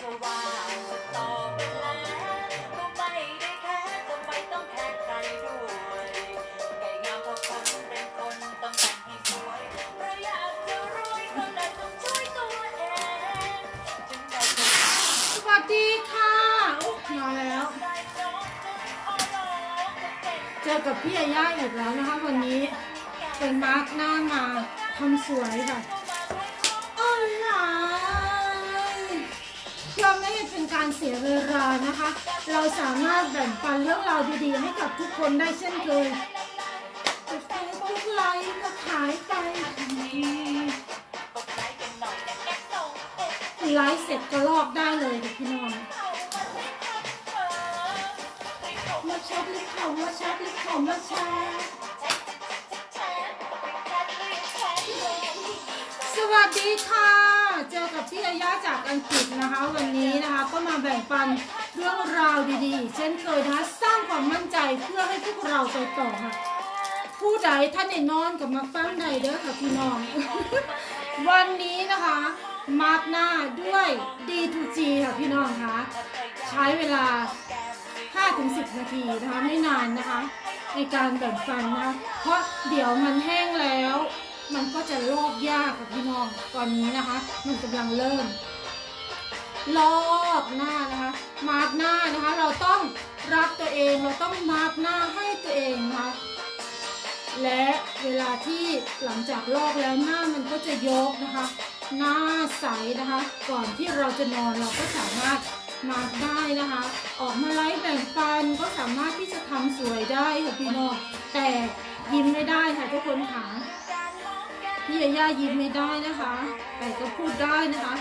จะว่าจะต่อไปแล้วก็ไม่ได้แค่ก็ไมต้องแค่ใครด้วยไก่งามเพราะคนเป็นคนต้องแต่งให้สวยเพราะอยากจะรวยก็เลยต้องช่วยตัวเองจึงได้จะสวัสดีค่ะอุ๊ยมาแล้วได้จบขอร้องจะเป็นเจอกับพี่ยาย่าอีกแล้วนะคะ วันนี้เป็นมาร์กหน้ามาทำสวยค่ะอ การเสียเวลานะคะ เราสามารถแบ่งปันเรื่องราวดีๆ ให้กับทุกคนได้เช่นเคยแต่เฟซบุ๊กไลฟ์ก็ขายไปทันทีกดไลก์เสร็จก็ลอกได้เลยพี่น้องมาแชทลิปเขามาแชทลิปเขามาแชทสวัสดีค่ะ จอกับพี่ยายาจากอังกฤษนะคะ วันนี้นะคะก็มาแบ่งปันเรื่องราวดีๆ เช่นเคยนะคะสร้างความมั่นใจเพื่อให้พวกเราไปต่อค่ะ ผู้ใดท่านในนอนกับมาฟังใดเด้อค่ะพี่น้อง วันนี้นะคะมาร์กหน้าด้วย D2G ค่ะพี่น้องคะใช้เวลา 5-10 นาทีนะคะไม่นานนะคะ ในการแบ่งปันนะเพราะเดี๋ยวมันแห้งแล้ว มันก็จะลอกยากค่ะพี่น้อง ตอนนี้นะคะ มันกำลังเริ่ม ลอกหน้านะคะ มาร์กหน้านะคะ เราต้องรักตัวเอง เราต้องมาร์กหน้าให้ตัวเองนะคะ และเวลาที่หลังจากลอกแล้วหน้ามันก็จะยกนะคะ หน้าใสนะคะ ก่อนที่เราจะนอนเราก็สามารถมาร์กได้นะคะ ออกมาไลฟ์แบ่งปันก็สามารถที่จะทำสวยได้ค่ะพี่น้องแต่ยิ้มไม่ได้ค่ะทุกคนค่ะ พี่ยาย่ายิ้มไม่ได้นะคะ แต่ก็พูดได้นะคะ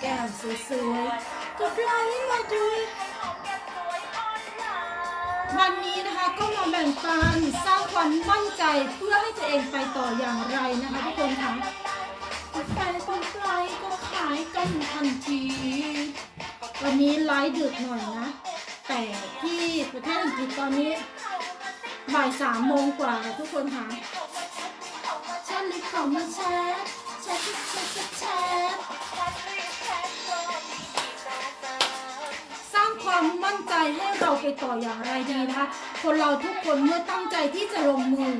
แก้มสวยๆกดไลค์มาด้วยวันนี้นะคะก็มาแบ่งปันสร้างความมั่นใจเพื่อให้ตัวเองไปต่ออย่างไรนะคะทุกคนคะแฟนคนไกลก็ขายกันทันที วันนี้ไลฟ์ดึกหน่อยนะ แต่ที่ประเทศอังกฤษตอนนี้บ่ายสามโมงกว่าค่ะทุกคนคะ แชทลิฟต์ขอมาแชทแชทแชทแชทแชทสร้างความมั่นใจให้เราไปต่ออย่างไรดีนะคะ คนเราทุกคนเมื่อตั้งใจที่จะลงมือ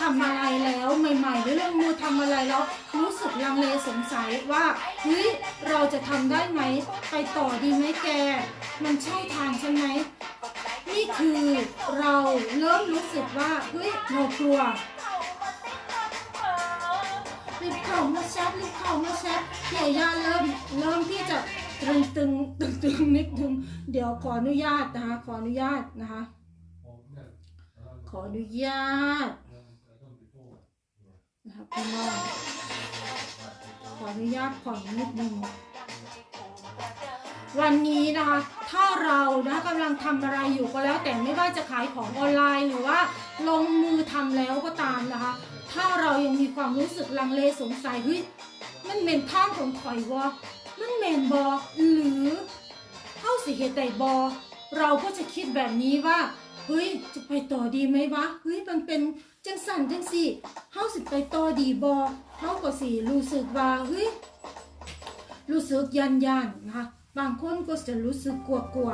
ทำอะไรแล้วใหม่ๆ หรือลงมือทำอะไรแล้วรู้สึกลังเลสงสัยว่าเฮ้ยเราจะทำได้ไหม ไปต่อดีไหมแก มันใช่ทางใช่ไหมนี่คือเราเริ่มรู้สึกว่าเฮ้ยเรากลัว เข้ามาแชทรีบเข้ามาแชทพี่อย่าเริ่มเริ่มที่จะตึงตึงตึงตึงนิดนึงเดี๋ยวขออนุญาตนะคะ ขออนุญาตนะคะ ขออนุญาตนะคะพี่น้องขออนุญาตผ่อนนิดนึงวันนี้นะคะ ถ้าเรานะกำลังทำอะไรอยู่ก็แล้วแต่ไม่ว่าจะขายของออนไลน์หรือว่า ลงมือทำแล้วก็ตามนะคะ ถ้าเรายังมีความรู้สึกลังเลสงสัยเฮ้ยมันเหม็นท่างของข่อยวะมันเหม็นบอหรือเข้าสิเหตุใดบอเราก็จะคิดแบบนี้ว่าเฮ้ยจะไปต่อดีไหมวะเฮ้ยมันเป็นจังสันจังสี่เฮาสิไปต่อดีบอเฮาก็สิรู้สึกว่าเฮ้ยรู้สึกยันยันนะคะบางคนก็จะรู้สึกกลัวกลัว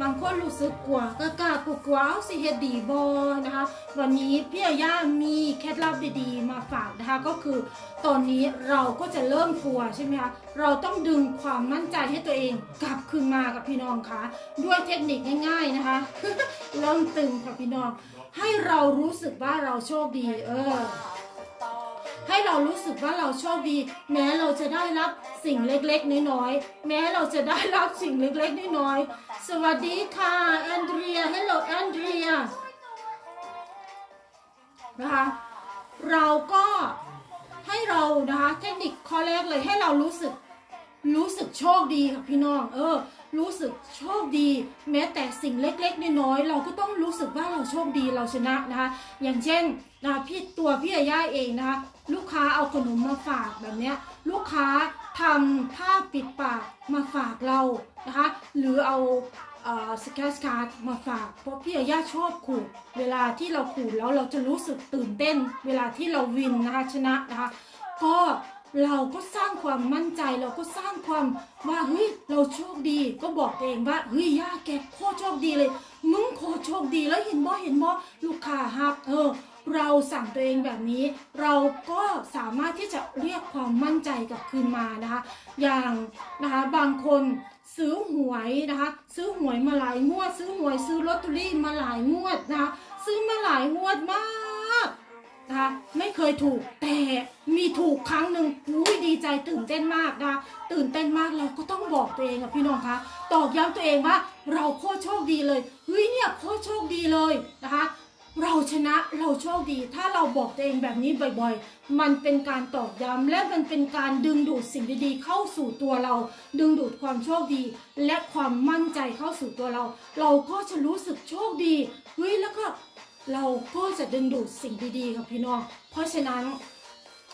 บางคนรู้สึกกลัวก็กล้ากลัวกลัวเอาสิเฮ็ดดีบอนะคะ วันนี้พี่ย่ามีเคล็ดลับดีๆ มาฝากนะคะก็คือตอนนี้เราก็จะเริ่มกลัวใช่ไหมคะเราต้องดึงความมั่นใจให้ตัวเองกลับคืนมากับพี่น้องคะด้วยเทคนิคง่าย ๆนะคะ เริ่มตึงค่ะพี่น้อง ให้เรารู้สึกว่าเราโชคดี เออ ให้เรารู้สึกว่าเราโชคดี แม้เราจะได้รับสิ่งเล็กๆ น้อยๆ แม้เราจะได้รับสิ่งเล็กๆ น้อยๆ สวัสดีค่ะแอนเดรีย Hello แอนเดรียนะคะเราก็ให้เรานะคะเทคนิคข้อแรกเลยให้เรารู้สึกรู้สึกโชคดีค่ะพี่น้อง เออ รู้สึกโชคดี แม้แต่สิ่งเล็กๆน้อยๆเราก็ต้องรู้สึกว่าเราโชคดีเราชนะนะคะ อย่างเช่นนะคะพี่ตัวพี่อาย่าเองนะคะ ลูกค้าเอาขนมมาฝากแบบเนี้ยลูกค้าทำผ้าปิดปากมาฝากเรานะคะ หรือเอาสแกสการ์ดมาฝาก เพราะพี่อาย่าชอบขูดเวลาที่เราขูดแล้วเราจะรู้สึกตื่นเต้น เวลาที่เราวินนะคะชนะนะคะ ก็ เราก็สร้างความมั่นใจเราก็สร้างความว่าเฮ้ยเราโชคดีก็บอกตัวเองว่าเฮ้ยย่าแกโคตรโชคดีเลย มึงโคตรโชคดีแล้วเห็นบ่เห็นบ่ลูกค้าฮักเออเราสั่งตัวเองแบบนี้ เราก็สามารถที่จะเรียกความมั่นใจกลับคืนมานะคะ อย่างนะคะบางคนซื้อหวยนะคะ ซื้อหวยมาหลายงวด ซื้อหวยซื้อลอตเตอรี่มาหลายงวดนะคะซื้อมาหลายงวดมาก นะคะไม่เคยถูกแต่มีถูกครั้งหนึ่งอุ้ยดีใจตื่นเต้นมากนะคะตื่นเต้นมากเราก็ต้องบอกตัวเองอะพี่น้องคะตอกย้ำตัวเองว่าเราโคตรโชคดีเลยเฮ้ยเนี่ยโคตรโชคดีเลยนะคะเราชนะเราโชคดี ถ้าเราบอกตัวเองแบบนี้บ่อยๆ มันเป็นการตอกย้ำและมันเป็นการดึงดูดสิ่งดีๆเข้าสู่ตัวเรา ดึงดูดความโชคดี และความมั่นใจเข้าสู่ตัวเรา เราก็จะรู้สึกโชคดีเฮ้ยแล้วก็ เราก็จะดึงดูดสิ่งดีๆกับพี่น้อง เพราะฉะนั้น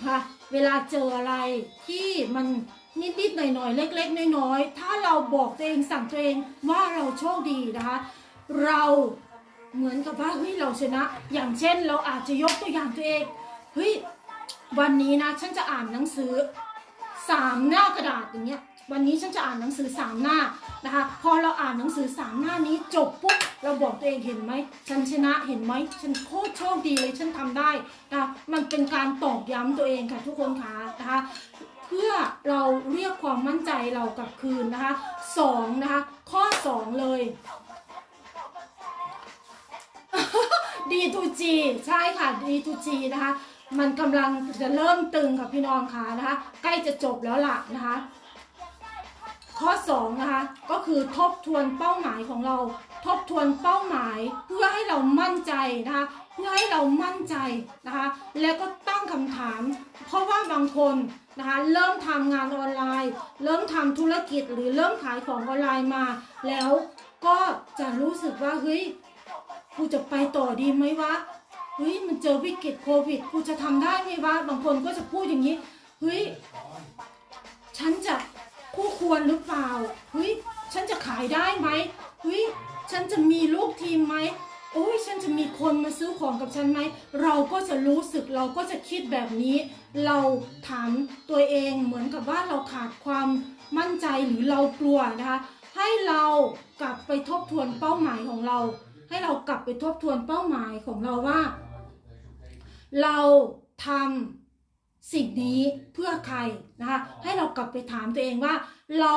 ค่ะเวลาเจออะไรที่มันนิดๆหน่อยๆ เล็กๆ น้อยๆ ถ้าเราบอกตัวเองสั่งตัวเองว่าเราโชคดีนะคะ เราเหมือนกับว่าเฮ้ยเราชนะ อย่างเช่นเราอาจจะยกตัวอย่างตัวเองเฮ้ยวันนี้นะฉันจะอ่านหนังสือสามหน้ากระดาษอย่างเงี้ย วันนี้ฉันจะอ่านหนังสือสามหน้านะคะ พอเราอ่านหนังสือสามหน้านี้จบปุ๊บเราบอกตัวเองเห็นไหมฉันชนะเห็นไหมฉันโคตรโชคดีเลยฉันทำได้นะคะมันเป็นการตอกย้ำตัวเองค่ะทุกคนคะนะคะเพื่อเราเรียกความมั่นใจเรากลับคืนนะคะสองนะคะข้อสองเลย D2G ใช่ค่ะ D2G นะคะ มันกำลังจะเริ่มตึงค่ะพี่น้องค่ะนะคะ ใกล้จะจบแล้วล่ะนะคะ ข้อ2นะคะก็คือทบทวนเป้าหมายของเรา ทบทวนเป้าหมายเพื่อให้เรามั่นใจนะคะเพื่อให้เรามั่นใจนะคะ แล้วก็ตั้งคำถาม เพราะว่าบางคนนะคะเริ่มทำงานออนไลน์ เริ่มทำธุรกิจหรือเริ่มขายของออนไลน์มา แล้วก็จะรู้สึกว่าเฮ้ยกูจะไปต่อดีไหมวะเฮ้ยมันเจอวิกฤตโควิดกูจะทำได้ไหมวะบางคนก็จะพูดอย่างนี้เฮ้ยฉันจะ คู่ควรหรือเปล่าเฮ้ยฉันจะขายได้ไหมเฮ้ยฉันจะมีลูกทีมไหมโอ้ยฉันจะมีคนมาซื้อของกับฉันไหม เราก็จะรู้สึกเราก็จะคิดแบบนี้ เราถามตัวเองเหมือนกับว่าเราขาดความมั่นใจหรือเรากลัวนะคะให้เรากลับไปทบทวนเป้าหมายของเรา ให้เรากลับไปทบทวนเป้าหมายของเราว่า เราทำ สิ่งนี้เพื่อใครนะคะให้เรากลับไปถามตัวเองว่า เรา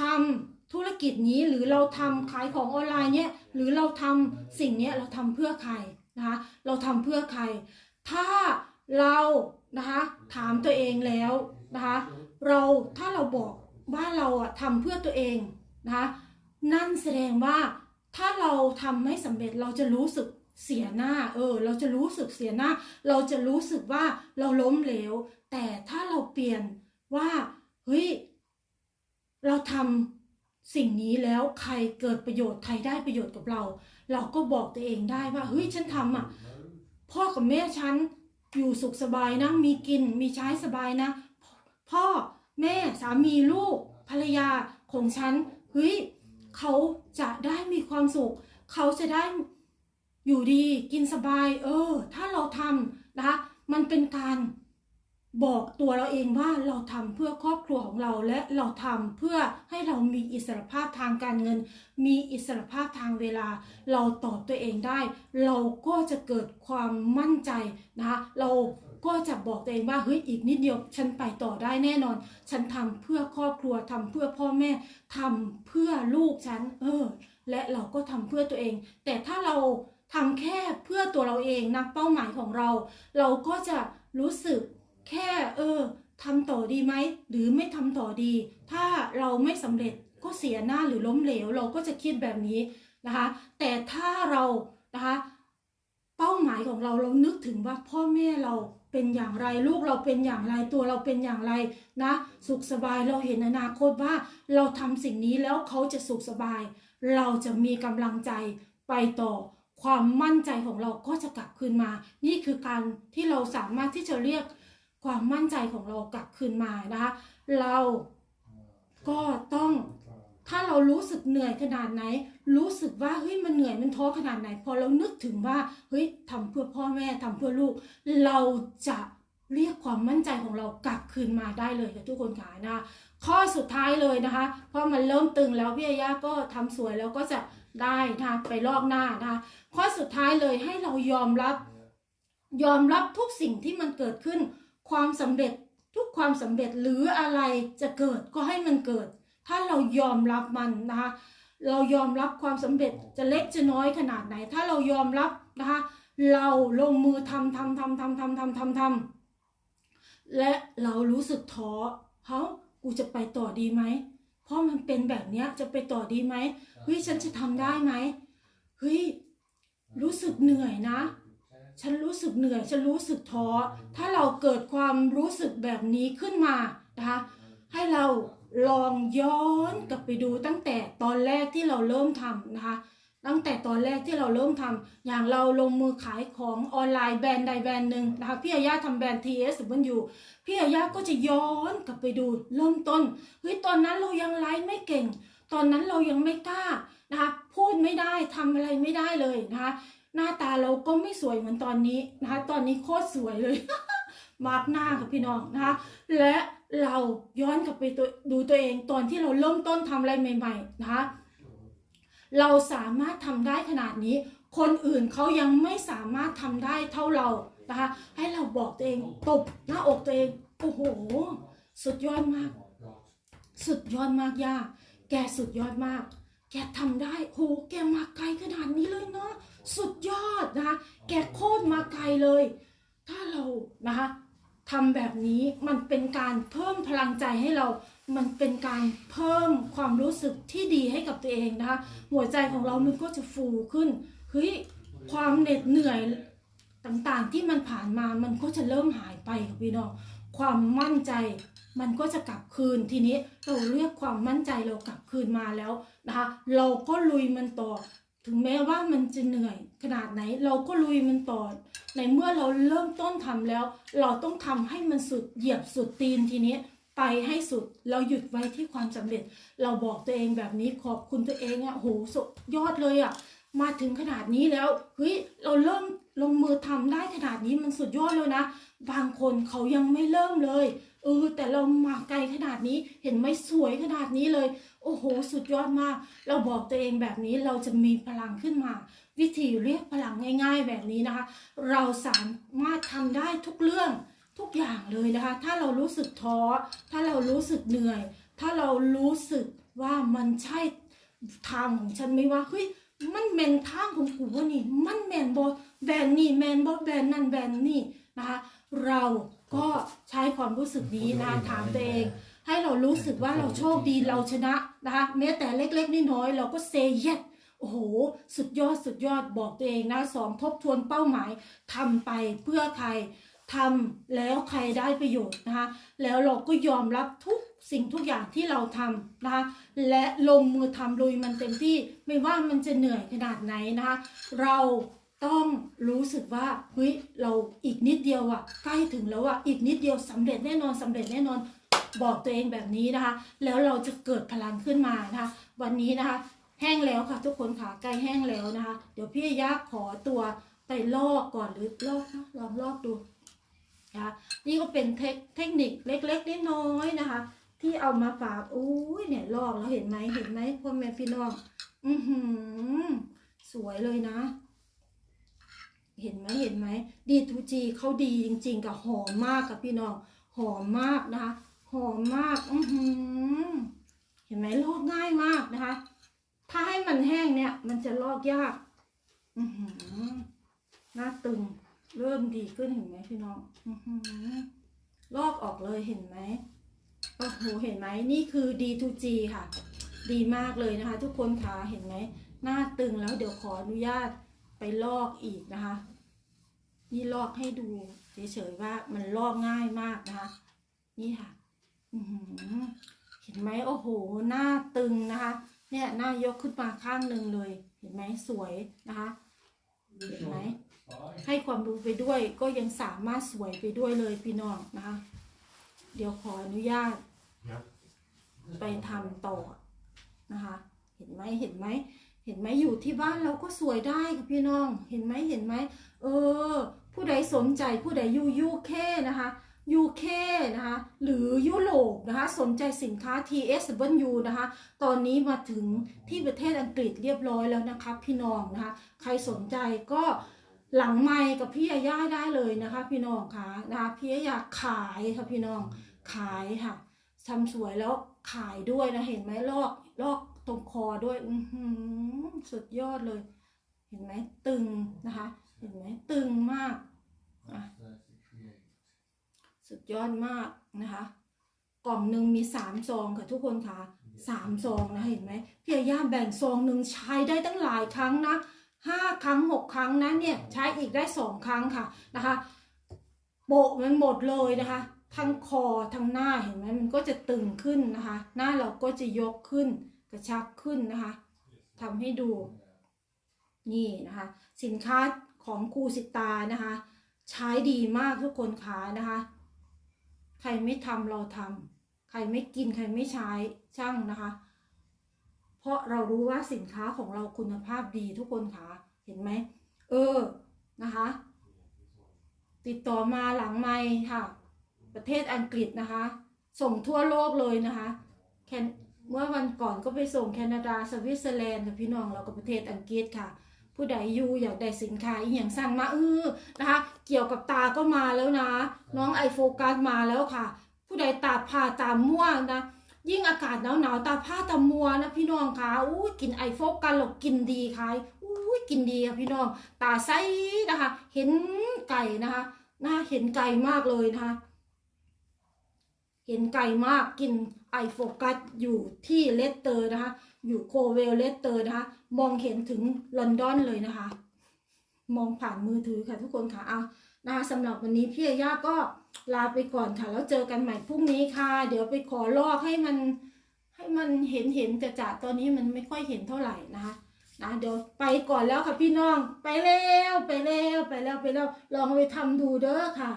ทำธุรกิจนี้หรือเราทำขายของออนไลน์เนี่ยหรือเราทำสิ่งเนี้ยเราทำเพื่อใครนะคะเราทำเพื่อใคร ถ้าเรานะคะถามตัวเองแล้วนะคะเราถ้าเราบอกว่าเราอะทำเพื่อตัวเองนะคะนั่นแสดงว่าถ้าเราทำไม่สำเร็จเราจะรู้สึก เสียหน้า เออ เราจะรู้สึกเสียหน้า เราจะรู้สึกว่าเราล้มเหลว แต่ถ้าเราเปลี่ยนว่า เฮ้ย เราทำสิ่งนี้แล้วใครเกิดประโยชน์ ใครได้ประโยชน์กับเรา เราก็บอกตัวเองได้ว่า เฮ้ย ฉันทำอะ พ่อกับแม่ฉันอยู่สุขสบายนะ มีกิน มีใช้สบายนะ พ่อ แม่ สามีลูก ภรรยาของฉัน เฮ้ย เขาจะได้มีความสุข เขาจะได้ อยู่ดีกินสบาย เออ ถ้าเราทำนะคะมันเป็นการบอกตัวเราเองว่าเราทำเพื่อครอบครัวของเราและเราทำเพื่อให้เรามีอิสรภาพทางการเงิน มีอิสรภาพทางเวลา เราตอบตัวเองได้ เราก็จะเกิดความมั่นใจนะคะเราก็จะบอกตัวเองว่าเฮ้ยอีกนิดเดียว ฉันไปต่อได้แน่นอน ฉันทำเพื่อครอบครัวทำเพื่อพ่อแม่ทำเพื่อลูกฉัน เออ และเราก็ทำเพื่อตัวเอง แต่ถ้าเรา ทำแค่เพื่อตัวเราเองนะเป้าหมายของเรา เราก็จะรู้สึกแค่เออทำต่อดีไหมหรือไม่ทำต่อดี ถ้าเราไม่สำเร็จก็เสียหน้าหรือล้มเหลว เราก็จะคิดแบบนี้นะคะ แต่ถ้าเรานะคะเป้าหมายของเราเรานึกถึงว่าพ่อแม่เราเป็นอย่างไรลูกเราเป็นอย่างไรตัวเราเป็นอย่างไรนะ สุขสบายเราเห็นอนาคตว่า เราทำสิ่งนี้แล้วเขาจะสุขสบาย เราจะมีกำลังใจไปต่อ ความมั่นใจของเราก็จะกลับคืนมา นี่คือการที่เราสามารถที่จะเรียกความมั่นใจของเรากลับคืนมานะคะ เราก็ต้องถ้าเรารู้สึกเหนื่อยขนาดไหน รู้สึกว่าเฮ้ยมันเหนื่อยมันท้อขนาดไหน พอเรานึกถึงว่าเฮ้ยทำเพื่อพ่อแม่ทำเพื่อลูก เราจะเรียกความมั่นใจของเรากลับคืนมาได้เลยค่ะทุกคนค่ะนะข้อสุดท้ายเลยนะคะ เพราะมันเริ่มตึงแล้วพี่อาย่าก็ทำสวยแล้วก็จะ ได้นะคะไปลอกหน้านะคะข้อสุดท้ายเลยให้เรายอมรับ ยอมรับทุกสิ่งที่มันเกิดขึ้น ความสำเร็จทุกความสำเร็จหรืออะไรจะเกิดก็ให้มันเกิด ถ้าเรายอมรับมันนะคะเรายอมรับความสำเร็จจะเล็กจะน้อยขนาดไหน ถ้าเรายอมรับนะคะเราลงมือทำทำทำทำทำทำทำทำและเรารู้สึกท้อเฮ้ากูจะไปต่อดีไหม เพราะมันเป็นแบบเนี้ยจะไปต่อดีไหมเฮ้ยฉันจะทำได้ไหมเฮ้ยรู้สึกเหนื่อยนะ ฉันรู้สึกเหนื่อย ฉันรู้สึกท้อถ้าเราเกิดความรู้สึกแบบนี้ขึ้นมานะคะให้เราลองย้อนกลับไปดูตั้งแต่ตอนแรกที่เราเริ่มทำนะคะ ตั้งแต่ตอนแรกที่เราเริ่มทำอย่างเราลงมือขายของออนไลน์แบรนด์ใดแบรนด์หนึ่งนะคะพี่อาญาทำแบรนด์ TS มันอยู่พี่อาญาก็จะย้อนกลับไปดูเริ่มต้นเฮ้ยตอนนั้นเรายังไลฟ์ไม่เก่ง ตอนนั้นเรายังไม่กล้านะคะพูดไม่ได้ทำอะไรไม่ได้เลยนะคะหน้าตาเราก็ไม่สวยเหมือนตอนนี้นะคะตอนนี้โคตรสวยเลยมาร์กหน้ากับพี่น้องนะคะและเราย้อนกลับไปตัวดูตัวเองตอนที่เราเริ่มต้นทำอะไรใหม่ ๆ นะคะ เราสามารถทำได้ขนาดนี้ คนอื่นเขายังไม่สามารถทำได้เท่าเรานะคะให้เราบอกตัวเองตบหน้าอกตัวเองโอ้โห สุดยอดมาก สุดยอดมากย่าแกสุดยอดมาก แกทำได้โหแกมาไกลขนาดนี้เลยเนาะสุดยอดนะคะแกโคตรมาไกลเลย ถ้าเรานะคะทำแบบนี้มันเป็นการเพิ่มพลังใจให้เรา มันเป็นการเพิ่มความรู้สึกที่ดีให้กับตัวเองนะคะ หัวใจของเรามันก็จะฟูขึ้นเฮ้ยความเหน็ดเหนื่อยต่างๆ ที่มันผ่านมามันก็จะเริ่มหายไปค่ะพี่น้องความมั่นใจมันก็จะกลับคืนทีนี้เราเรียกความมั่นใจเรากลับคืนมาแล้วนะคะ เราก็ลุยมันต่อ ถึงแม้ว่ามันจะเหนื่อยขนาดไหน เราก็ลุยมันต่อ ในเมื่อเราเริ่มต้นทำแล้ว เราต้องทำให้มันสุดเหยียบสุดตีนทีนี้ ไปให้สุดเราหยุดไว้ที่ความสำเร็จ เราบอกตัวเองแบบนี้ขอบคุณตัวเองอะโหสุดยอดเลยอะมาถึงขนาดนี้แล้วเฮ้ยเราเริ่มลงมือทำได้ขนาดนี้มันสุดยอดแล้วนะ บางคนเขายังไม่เริ่มเลยเออแต่เรามาไกลขนาดนี้เห็นไหมสวยขนาดนี้เลย โอ้โห สุดยอดมาก เราบอกตัวเองแบบนี้เราจะมีพลังขึ้นมา วิธีเรียกพลังง่าย ๆ แบบนี้นะคะ เราสามารถทำได้ทุกเรื่อง ทุกอย่างเลยนะคะ ถ้าเรารู้สึกท้อ ถ้าเรารู้สึกเหนื่อย ถ้าเรารู้สึกว่ามันใช่ทางของฉันไหม่ว่าเฮ้ยมันแมนทางของกูวะนี่ มันแมนบอแบรนด์นี่แมนบอแบรนด์นั่นแบรนด์นี่นะคะเราก็ใช้ความรู้สึกนี้นะถามตัวเอง ให้เรารู้สึกว่าเราโชคดีเราชนะนะคะแม้แต่เล็กๆน้อยๆเราก็เซเยสโอ้โห สุดยอดสุดยอดบอกตัวเองนะสองทบทวนเป้าหมายทำไปเพื่อใคร ทำแล้วใครได้ประโยชน์นะคะแล้วเราก็ยอมรับทุกสิ่งทุกอย่างที่เราทำนะคะและลงมือทำลุยมันเต็มที่ไม่ว่ามันจะเหนื่อยขนาดไหนนะคะเราต้องรู้สึกว่าเฮ้ยเราอีกนิดเดียวอะใกล้ถึงแล้วอะอีกนิดเดียวสำเร็จแน่นอนสำเร็จแน่นอนบอกตัวเองแบบนี้นะคะ แล้วเราจะเกิดพลังขึ้นมานะคะ วันนี้นะคะ แห้งแล้วค่ะทุกคนค่ะใกล้แห้งแล้วนะคะ เดี๋ยวพี่ยักษ์ขอตัวไปลอกก่อนหรือลอกนะลองลอกดู นะคะนี่ก็เป็นเทคเทคนิคเล็กๆน้อยๆนะคะ ที่เอามาฝากอุ้ยเนี่ยลอกแล้วเห็นไหมเห็นไหมพ่อแม่พี่น้องอือหือ สวยเลยนะ เห็นไหมเห็นไหมดีทูจีเขาดีจริง ๆ กับหอมมากกับพี่น้องหอมมากนะคะ หอมมากอือหือ เห็นไหมลอกง่ายมากนะคะ ถ้าให้มันแห้งเนี่ย มันจะลอกยาก อือหือหน้าตึง เริ่มดีขึ้นเห็นไหมพี่น้องลอกออกเลยเห็นไหมโอ้โหเห็นไหมนี่คือ D2G ค่ะ ดีมากเลยนะคะ ทุกคนค่ะเห็นไหมหน้าตึงแล้วเดี๋ยวขออนุญาตไปลอกอีกนะคะ นี่ลอกให้ดูเฉยๆว่ามันลอกง่ายมากนะคะ นี่ค่ะเห็นไหมโอ้โห หน้าตึงนะคะ เนี่ยหน้ายกขึ้นมาข้างหนึ่งเลย เห็นไหมสวยนะคะ เห็น ให้ความรู้ไปด้วยก็ยังสามารถสวยไปด้วยเลยพี่น้องนะคะ เดี๋ยวขออนุญาตไปทำต่อนะคะ เห็นไหมเห็นไหมเห็นไหมอยู่ที่บ้านเราก็สวยได้ค่ะพี่น้อง เห็นไหมเห็นไหมเออ ผู้ใดสนใจผู้ใดอยู่ยูเคนะคะยูเคนะคะหรือยุโรปนะคะสนใจสินค้า TSW นะคะตอนนี้มาถึงที่ประเทศอังกฤษเรียบร้อยแล้วนะคะพี่น้องนะคะใครสนใจก็ หลังไมค์กับพี่ยาย่าได้เลยนะคะ พี่น้องค่ะนะคะพี่ยาย่าขายค่ะพี่น้องขายค่ะทำสวยแล้วขายด้วยนะเห็นไหมลอกลอกตรงคอด้วยอืสุดยอดเลย เห็นไหมตึงนะคะ เห็นไหมตึงมากสุดยอดมากนะคะ กล่องหนึ่งมีสามซองค่ะทุกคนค่ะสามซองนะเห็นไหมพี่ยาย่าแบ่งซองหนึ่งใช้ได้ตั้งหลายครั้งนะ ห้าครั้งหกครั้งนะเนี่ยใช้อีกได้สองครั้งค่ะนะคะโบกมันหมดเลยนะคะทั้งคอทั้งหน้าเห็นไหมมันก็จะตึงขึ้นนะคะ หน้าเราก็จะยกขึ้นกระชับขึ้นนะคะทำให้ดูนี่นะคะ สินค้าของครูสิตานะคะ ใช้ดีมากทุกคนขานะคะ ใครไม่ทำเราทำใครไม่กินใครไม่ใช้ช่างนะคะ เพราะเรารู้ว่าสินค้าของเราคุณภาพดีทุกคนขาเห็นไหมเออนะคะ ติดต่อมาหลังไม่ค่ะ ประเทศอังกฤษนะคะ ส่งทั่วโลกเลยนะคะแคนเมื่อวันก่อนก็ไปส่งแคนาดาสวิตเซอร์แลนด์ค่ะพี่น้องเราก็ประเทศอังกฤษค่ะ ผู้ใดอยู่อยากได้สินค้าอีกอย่างสั่งมาเออนะคะ เกี่ยวกับตาก็มาแล้วนะ น้องไอโฟกัสมาแล้วค่ะ ผู้ใดตาผ้าตาม่วงนะ ยิ่งอากาศหนาวหนาวๆตาผ้าตามัวนะพี่น้องคะอู้ยกินไอโฟกัสหรอกกินดีค่ะอู้ยกินดีค่ะพี่น้อง ตาใสนะคะ เห็นไก่นะคะนะคะเห็นไก่มากเลยนะคะ เห็นไกลมากกินไอโฟกัสอยู่ที่เลสเตอร์นะคะ อยู่โคเวลเลสเตอร์นะคะ มองเห็นถึงลอนดอนเลยนะคะ มองผ่านมือถือค่ะทุกคนค่ะเอานะคะสำหรับวันนี้พี่ย่าก็ ลาไปก่อนค่ะ แล้วเจอกันใหม่พรุ่งนี้ค่ะ เดี๋ยวไปขอลอกให้มันให้มันเห็นเห็นจะจะตอนนี้มันไม่ค่อยเห็นเท่าไหร่นะคะนะเดี๋ยวไปก่อนแล้วค่ะพี่น้อง ไปแล้วไปแล้วไปแล้วไปแล้วลองเอาไปทำดูเด้อค่ะ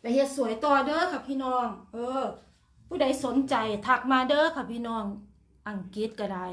ไปเฮ็ดสวยต่อเด้อค่ะพี่น้อง เออ ผู้ใดสนใจทักมาเด้อค่ะพี่น้อง อังกฤษก็ได้